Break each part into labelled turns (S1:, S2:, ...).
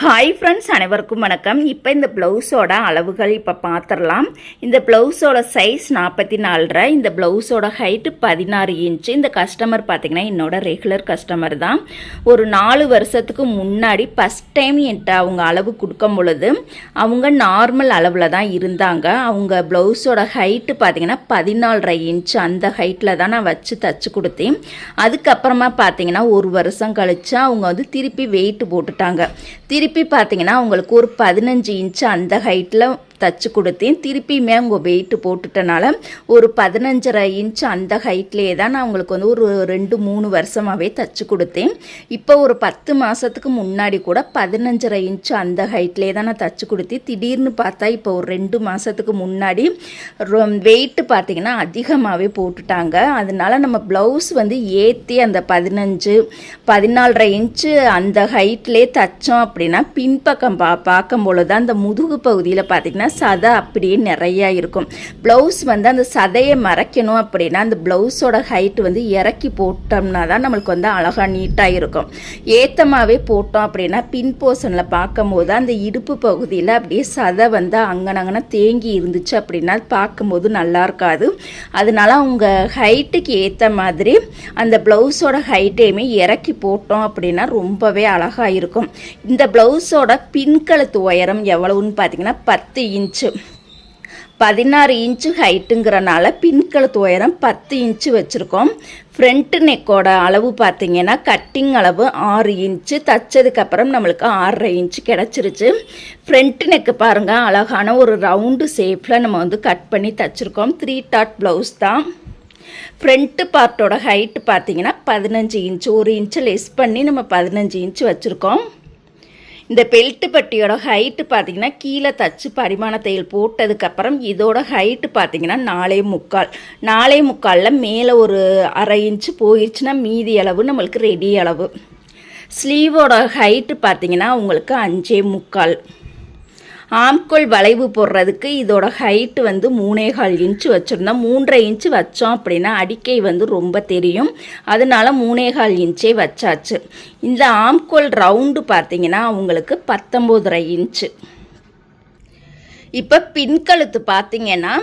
S1: Hi friends அனைவருக்கும் வணக்கம். இப்போ இந்த ப்ளவுஸோட அளவுகள் இப்போ பார்த்துடலாம் இந்த ப்ளவுஸோட சைஸ் நாற்பத்தி நாலரை இந்த ப்ளவுஸோட ஹைட்டு பதினாறு இன்ச்சு இந்த கஸ்டமர் பார்த்தீங்கன்னா என்னோட ரெகுலர் கஸ்டமர் தான். ஒரு நாலு வருஷத்துக்கு முன்னாடி ஃபஸ்ட் டைம் என்கிட்ட அவங்க அளவு கொடுக்கும் பொழுது அவங்க நார்மல் அளவில் தான் இருந்தாங்க. அவங்க ப்ளவுஸோட ஹைட்டு பார்த்தீங்கன்னா பதினாலரை இன்ச்சு அந்த ஹைட்டில் தான் நான் வச்சு தச்சு கொடுத்தேன். அதுக்கப்புறமா பார்த்தீங்கன்னா ஒரு வருஷம் கழித்து அவங்க வந்து திருப்பி வெயிட் போட்டுட்டாங்க. திருப்பி பார்த்தீங்கன்னா உங்களுக்கு ஒரு பதினஞ்சு இன்ச்சு அந்த ஹைட்டில் தச்சு கொடுத்தேன். திருப்பியுமே அவங்க வெயிட்டு போட்டுட்டனால ஒரு பதினஞ்சரை இன்ச் அந்த ஹைட்லேயே தான் நான் அவங்களுக்கு வந்து ஒரு ரெண்டு மூணு வருஷமாகவே தச்சு கொடுத்தேன். இப்போ ஒரு பத்து மாதத்துக்கு முன்னாடி கூட பதினஞ்சரை இன்ச் அந்த ஹைட்லேயே தான் நான் தச்சு கொடுத்தேன். திடீர்னு பார்த்தா இப்போ ஒரு ரெண்டு மாதத்துக்கு முன்னாடி வெயிட்டு பார்த்தீங்கன்னா அதிகமாகவே போட்டுட்டாங்க. அதனால நம்ம ப்ளவுஸ் வந்து ஏற்றி அந்த பதினஞ்சு பதினாலரை இன்ச்சு அந்த ஹைட்லேயே தைச்சோம் அப்படின்னா பின்பக்கம் பா பார்க்கும் பொழுது அந்த முதுகு பகுதியில் பார்த்தீங்கன்னா சதை அப்படியே நிறையா இருக்கும். ப்ளவுஸ் வந்து அந்த சதையை மறைக்கணும் அப்படின்னா அந்த ப்ளவுஸோட ஹைட் வந்து இறக்கி போட்டோம்னா தான் நம்மளுக்கு வந்து அழகாக நீட்டாக இருக்கும். ஏத்தமாகவே போட்டோம் அப்படின்னா பின் போர்ஷனில் பார்க்கும்போது அந்த இடுப்பு பகுதியில் அப்படியே சதை வந்து அங்கனங்கன தேங்கி இருந்துச்சு அப்படின்னா பார்க்கும்போது நல்லா இருக்காது. அதனால அவங்க ஹைட்டுக்கு ஏற்ற மாதிரி அந்த ப்ளவுஸோட ஹைட்டையுமே இறக்கி போட்டோம் அப்படின்னா ரொம்பவே அழகாக இருக்கும். இந்த ப்ளவுஸோட பின்கழுத்து உயரம் எவ்வளவுன்னு பார்த்தீங்கன்னா பத்து இன்ச்சு. பதினாறு இன்ச்சு ஹைட்டுங்கிறனால பின்கழுத்து உயரம் பத்து இன்ச்சு வச்சுருக்கோம். ஃப்ரண்ட்டு நெக்கோட அளவு பார்த்திங்கன்னா கட்டிங் அளவு ஆறு இன்ச்சு. தைச்சதுக்கப்புறம் நம்மளுக்கு ஆறரை இன்ச்சு கிடச்சிருச்சு. ஃப்ரண்ட்டு நெக்கு பாருங்கள் அழகான ஒரு ரவுண்டு ஷேப்பில் நம்ம வந்து கட் பண்ணி தைச்சிருக்கோம். த்ரீ டாட் ப்ளவுஸ் தான். ஃப்ரண்ட்டு பார்ட்டோட ஹைட்டு பார்த்தீங்கன்னா பதினஞ்சு இன்ச்சு. ஒரு இன்ச்சு லெஸ் பண்ணி நம்ம பதினஞ்சு இன்ச்சு வச்சுருக்கோம். இந்த பெல்ட்டு பட்டியோட ஹைட்டு பார்த்தீங்கன்னா கீழே தச்சு பரிமாண தையல் போட்டதுக்கப்புறம் இதோட ஹைட்டு பார்த்தீங்கன்னா நாலே முக்கால். நாலே முக்காலில் மேலே ஒரு அரை இன்ச்சு போயிடுச்சுன்னா மீதி அளவு நம்மளுக்கு ரெடி அளவு. ஸ்லீவோட ஹைட்டு பார்த்தீங்கன்னா உங்களுக்கு அஞ்சே முக்கால். ஆம்கோல் வளைவு போடுறதுக்கு இதோட ஹைட்டு வந்து மூணே கால் இன்ச்சு வச்சுருந்தோம். மூன்றரை இன்ச்சு வச்சோம் அப்படின்னா அடிக்கை வந்து ரொம்ப தெரியும். அதனால மூணே கால் இன்ச்சே வச்சாச்சு. இந்த ஆம்கோல் ரவுண்டு பார்த்தீங்கன்னா அவங்களுக்கு பத்தொம்போதரை இன்ச்சு இப்போ பின்கழுத்து பார்த்தீங்கன்னா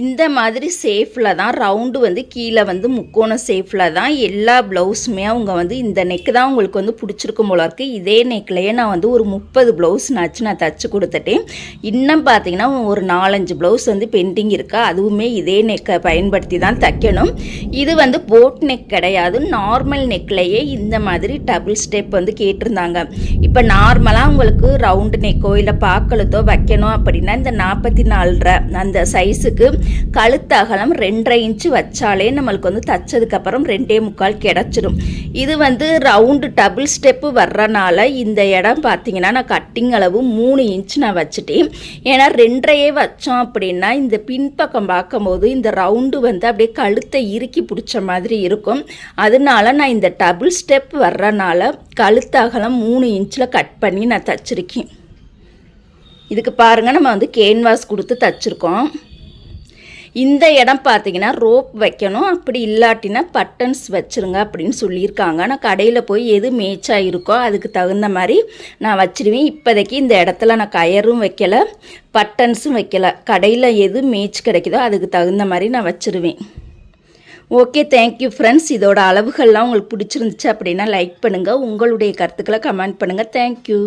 S1: இந்த மாதிரி சேஃபில் தான் ரவுண்டு வந்து கீழே வந்து முக்கோண சேஃபில் தான் எல்லா ப்ளவுஸுமே அவங்க வந்து இந்த நெக்கு தான் உங்களுக்கு வந்து பிடிச்சிருக்கும் போல இருக்குது இதே நெக்லேயே நான் வந்து ஒரு முப்பது ப்ளவுஸ் நச்சு நான் தச்சு கொடுத்துட்டேன். இன்னும் பார்த்தீங்கன்னா ஒரு நாலஞ்சு ப்ளவுஸ் வந்து பெண்டிங் இருக்கா. அதுவுமே இதே நெக்கை பயன்படுத்தி தான் தைக்கணும். இது வந்து போட் நெக் கிடையாது. நார்மல் நெக்லேயே இந்த மாதிரி டபுள் ஸ்டெப் வந்து கேட்டிருந்தாங்க. இப்போ நார்மலாக உங்களுக்கு ரவுண்டு நெக்கோ இல்லை பாக்கழுத்தோ வைக்கணும் அப்படின்னா இந்த நாற்பத்தி நாலரை அந்த சைஸுக்கு கழுத்து அகலம் ரெண்டரை இன்ச்சு வச்சாலே நம்மளுக்கு வந்து தச்சதுக்கப்புறம் ரெண்டே முக்கால் கிடச்சிடும். இது வந்து ரவுண்டு டபுள் ஸ்டெப்பு வர்றனால இந்த இடம் பார்த்தீங்கன்னா நான் கட்டிங் அளவு மூணு இன்ச் நான் வச்சுட்டேன். ஏன்னா ரெண்டரையே வச்சோம் அப்படின்னா இந்த பின்பக்கம் பார்க்கும்போது இந்த ரவுண்டு வந்து அப்படியே கழுத்தை இறுக்கி பிடிச்ச மாதிரி இருக்கும். அதனால நான் இந்த டபுள் ஸ்டெப் வர்றனால கழுத்து அகலம் மூணு இன்ச்சில் கட் பண்ணி நான் தச்சிருக்கேன். இதுக்கு பாருங்கள் நம்ம வந்து கேன்வாஸ் கொடுத்து தச்சுருக்கோம். இந்த இடம் பார்த்தீங்கன்னா ரோப் வைக்கணும். அப்படி இல்லாட்டினா பட்டன்ஸ் வச்சுருங்க அப்படின்னு சொல்லியிருக்காங்க. நான் கடையில் போய் எது மேய்ச்சாக இருக்கோ அதுக்கு தகுந்த மாதிரி நான் வச்சிருவேன். இப்போதைக்கு இந்த இடத்துல நான் கயரும் வைக்கலை பட்டன்ஸும் வைக்கலை. கடையில் எது மேய்ச்சி கிடைக்குதோ அதுக்கு தகுந்த மாதிரி நான் வச்சுருவேன். ஓகே தேங்க்யூ ஃப்ரெண்ட்ஸ் இதோட அளவுகள்லாம் உங்களுக்கு பிடிச்சிருந்துச்சு அப்படின்னா லைக் பண்ணுங்கள் உங்களுடைய கருத்துக்களை கமெண்ட் பண்ணுங்கள் தேங்க்யூ